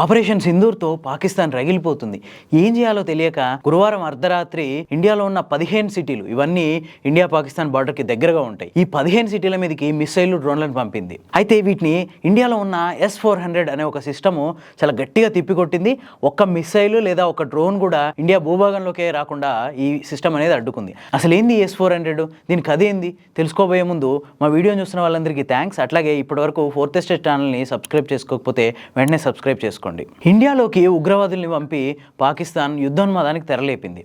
Operation సింధూర్తో Pakistan రగిలిపోతుంది. ఏం చేయాలో తెలియక గురువారం అర్ధరాత్రి ఇండియాలో ఉన్న పదిహేను సిటీలు ఇవన్నీ ఇండియా పాకిస్తాన్ బార్డర్కి దగ్గరగా ఉంటాయి. ఈ పదిహేను సిటీల మీదకి మిస్సైల్ డ్రోన్లను పంపింది. అయితే వీటిని ఇండియాలో ఉన్న ఎస్ ఫోర్ హండ్రెడ్ అనే ఒక సిస్టము చాలా గట్టిగా తిప్పికొట్టింది. ఒక్క మిస్సైల్ లేదా ఒక డ్రోన్ కూడా ఇండియా భూభాగంలోకే రాకుండా ఈ సిస్టమ్ అనేది అడ్డుకుంది. అసలు ఏంది ఎస్ ఫోర్ హండ్రెడ్? దీనికి అదేంది తెలుసుకోబోయే ముందు మా వీడియో చూస్తున్న వాళ్ళందరికీ థ్యాంక్స్ అట్లాగే ఇప్పటివరకు ఫోర్త్ స్టేట్ ఛానల్ని సబ్స్క్రైబ్ చేసుకోకపోతే వెంటనే సబ్స్క్రైబ్ చేసుకోండి ఇండియాలోకి ఉగ్రవాదుల్ని పంపి పాకిస్తాన్ యుద్ధోన్మాదానికి తెరలేపింది.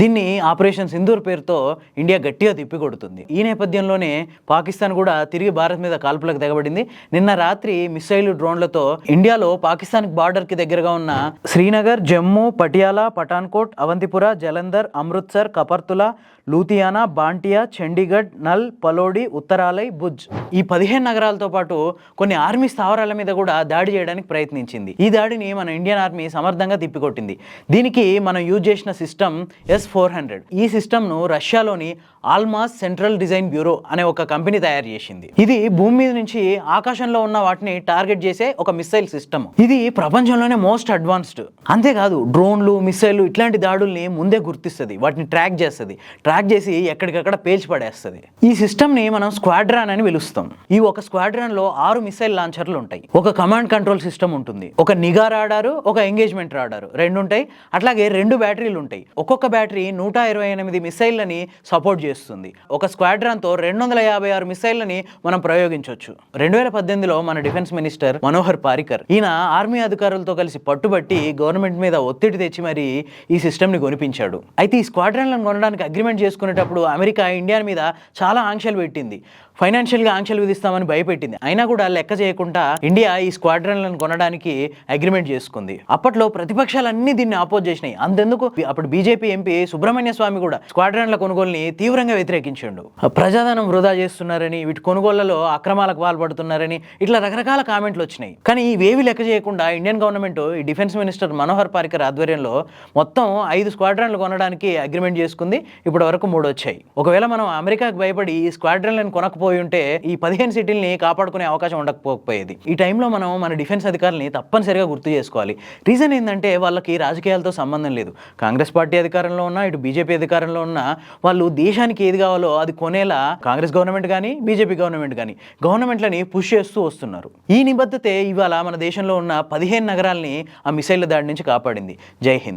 దీన్ని ఆపరేషన్ సింధూర్ పేరుతో ఇండియా గట్టిగా తిప్పికొడుతుంది. ఈ నేపథ్యంలోనే పాకిస్తాన్ కూడా తిరిగి భారత్ మీద కాల్పులకు తెగబడింది. నిన్న రాత్రి మిసైల్ డ్రోన్లతో ఇండియాలో పాకిస్తాన్ బార్డర్కి దగ్గరగా ఉన్న శ్రీనగర్ జమ్మూ పటియాలా పఠాన్కోట్ అవంతిపుర జలంధర్ అమృత్సర్ కపర్తులా లూథియానా బాంటియా చండీగఢ్ నల్ పలోడి ఉత్తరాలై భుజ్ ఈ పదిహేను నగరాలతో పాటు కొన్ని ఆర్మీ స్థావరాల మీద కూడా దాడి చేయడానికి ప్రయత్నించింది. ఈ దాడిని మన ఇండియన్ ఆర్మీ సమర్థంగా తిప్పికొట్టింది. దీనికి మనం యూజ్ చేసిన సిస్టమ్ ఎస్ ఫోర్ హండ్రెడ్ ఈ సిస్టమ్ను రష్యాలోని ఆల్మాస్ సెంట్రల్ డిజైన్ బ్యూరో అనే ఒక కంపెనీ తయారు చేసింది. ఇది భూమి మీద నుంచి ఆకాశంలో ఉన్న వాటిని టార్గెట్ చేసే ఒక మిసైల్ సిస్టమ్. ఇది ప్రపంచంలోనే మోస్ట్ అడ్వాన్స్డ్. అంతేకాదు డ్రోన్లు మిసైల్ ఇట్లాంటి దాడుల్ని ముందే గుర్తిస్తుంది. వాటిని ట్రాక్ చేస్తుంది. ట్రాక్ చేసి ఎక్కడికక్కడ పేల్చి పడేస్తుంది. ఈ సిస్టమ్ని మనం స్క్వాడ్రాన్ అని పిలుస్తాం. ఈ ఒక స్క్వాడ్రాన్లో ఆరు మిసైల్ లాంచర్లు ఉంటాయి. ఒక కమాండ్ కంట్రోల్ సిస్టమ్ ఉంటుంది. ఒక నిఘా రాడారు ఒక ఎంగేజ్మెంట్ రాడారు రెండు ఉంటాయి అట్లాగే రెండు బ్యాటరీలు ఉంటాయి ఒక్కొక్క బ్యాటరీ నూట ఇరవై ఎనిమిది మిసైళ్ళని సపోర్ట్ చేస్తుంది. ఒక స్క్వాడ్రాన్తో రెండు వందల యాభై ఆరు మిసైళ్ళని మనం ప్రయోగించవచ్చు రెండు వేల పద్దెనిమిదిలో మన డిఫెన్స్ మినిస్టర్ మనోహర్ పారికర్ ఈయన ఆర్మీ అధికారులతో కలిసి పట్టుబట్టి గవర్నమెంట్ మీద ఒత్తిడి తెచ్చి మరి ఈ సిస్టమ్ని కొనిపించాడు. అయితే ఈ స్క్వాడ్రాన్లను కొనడానికి అగ్రిమెంట్ చేసుకునేటప్పుడు అమెరికా ఇండియా మీద చాలా ఆంక్షలు పెట్టింది. ఫైనాన్షియల్గా ఆంక్షలు విధిస్తామని భయపెట్టింది. అయినా కూడా లెక్క చేయకుండా ఇండియా ఈ స్క్వాడ్రన్లను కొనడానికి అగ్రిమెంట్ చేసుకుంది. అప్పట్లో ప్రతిపక్షాలన్నీ దీన్ని ఆపోజ్ చేసినాయి. అంతెందుకు? అప్పుడు బీజేపీ ఎంపీ సుబ్రహ్మణ్య స్వామి కూడా స్క్వాడ్రన్ల కొనుగోలుని తీవ్రంగా వ్యతిరేకించిండు. ప్రజాధనం వృధా చేస్తున్నారని వీటి కొనుగోళ్ళలో అక్రమాలకు పాల్పడుతున్నారని ఇట్లా రకరకాల కామెంట్లు వచ్చినాయి. కానీ ఇవేవి లెక్క చేయకుండా ఇండియన్ గవర్నమెంట్ ఈ డిఫెన్స్ మినిస్టర్ మనోహర్ పారికర్ ఆధ్వర్యంలో మొత్తం ఐదు స్క్వాడ్రన్లు కొనడానికి అగ్రిమెంట్ చేసుకుంది. ఇప్పటి వరకు మూడు వచ్చాయి. ఒకవేళ మనం అమెరికాకు భయపడి ఈ స్క్వాడ్రన్లను కొనకపోయి ఉంటే ఈ పదిహేను సిటీల్ని కాపాడుకునే అవకాశం ఉండకపోకపోయేది ఈ టైంలో మనం మన డిఫెన్స్ అధికారులని తప్పనిసరిగా గుర్తు చేసుకోవాలి. రీజన్ ఏంటంటే వాళ్ళకి రాజకీయాలతో సంబంధం లేదు. కాంగ్రెస్ పార్టీ అధికారంలో ఉన్నా ఇటు బీజేపీ అధికారంలో ఉన్నా వాళ్ళు దేశానికి ఏది కావాలో అది కొనేలా కాంగ్రెస్ గవర్నమెంట్ కానీ బీజేపీ గవర్నమెంట్ కానీ గవర్నమెంట్లని పుష్ చేస్తూ వస్తున్నారు. ఈ నిబద్ధతే ఇవాళ మన దేశంలో ఉన్న పదిహేను నగరాల్ని ఆ మిసైళ్ళ దాడి నుంచి కాపాడింది. జై హింద్.